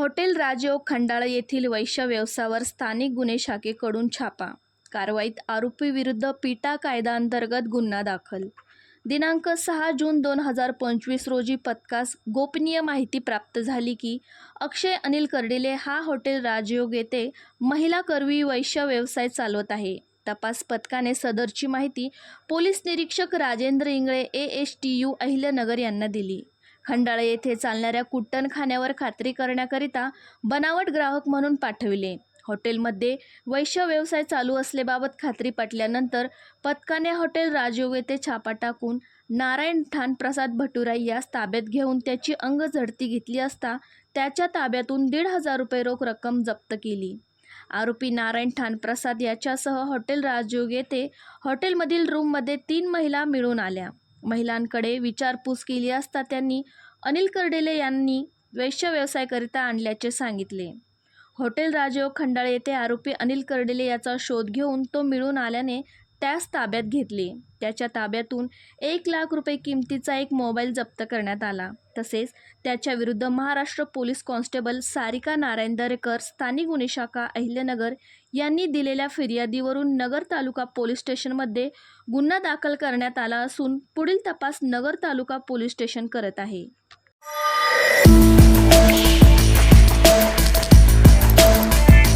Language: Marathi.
हॉटेल राजयोग खंडाळा येथील वैश्य व्यवसायावर स्थानिक गुन्हे शाखेकडून छापा. कारवाईत आरोपीविरुद्ध पिटा कायद्याअंतर्गत गुन्हा दाखल. दिनांक सहा जून दोन हजार पंचवीस रोजी पथकास गोपनीय माहिती प्राप्त झाली की अक्षय अनिल कर्डिले हा हॉटेल राजयोग येथे महिला कर्वी वैश्य व्यवसाय चालवत आहे. तपास पथकाने सदरची माहिती पोलीस निरीक्षक Rajendra Ingale A S T U Ahilyanagar यांना दिली. खंडाळा येथे चालणाऱ्या कुट्टणखान्यावर खात्री करण्याकरिता बनावट ग्राहक म्हणून पाठविले. हॉटेलमध्ये वैश्य व्यवसाय चालू असल्याबाबत खात्री पटल्यानंतर पथकाने हॉटेल राजयोग येथे छापा टाकून नारायण ठाणप्रसाद भटुराई यास ताब्यात घेऊन त्याची अंग झडती घेतली असता त्याच्या ताब्यातून दीड हजार रुपये रोख रक्कम जप्त केली. आरोपी नारायण ठाणप्रसाद याच्यासह हॉटेल राजयोग येथे हॉटेलमधील रूममध्ये तीन महिला मिळून आल्या. महिलांकडे विचारपूस केली असता त्यांनी अनिल कर्डेले यांनी वैश्य व्यवसायाकरिता आणल्याचे सांगितले. हॉटेल राजयोग खंडाळे येथे आरोपी अनिल कर्डेले याचा शोध घेऊन तो मिळून आल्याने त्यास ताब्यात घेतले. त्याच्या ताब्यातून एक लाख रुपये किमतीचा एक मोबाईल जप्त करण्यात आला. तसेच त्याच्याविरुद्ध महाराष्ट्र पोलीस कॉन्स्टेबल सारिका नारायण दरेकर स्थानिक गुन्हे शाखा अहिल्यानगर यांनी दिलेल्या फिर्यादीवरून नगर तालुका पोलीस स्टेशनमध्ये गुन्हा दाखल करण्यात आला असून पुढील तपास नगर तालुका पोलीस स्टेशन करत आहे.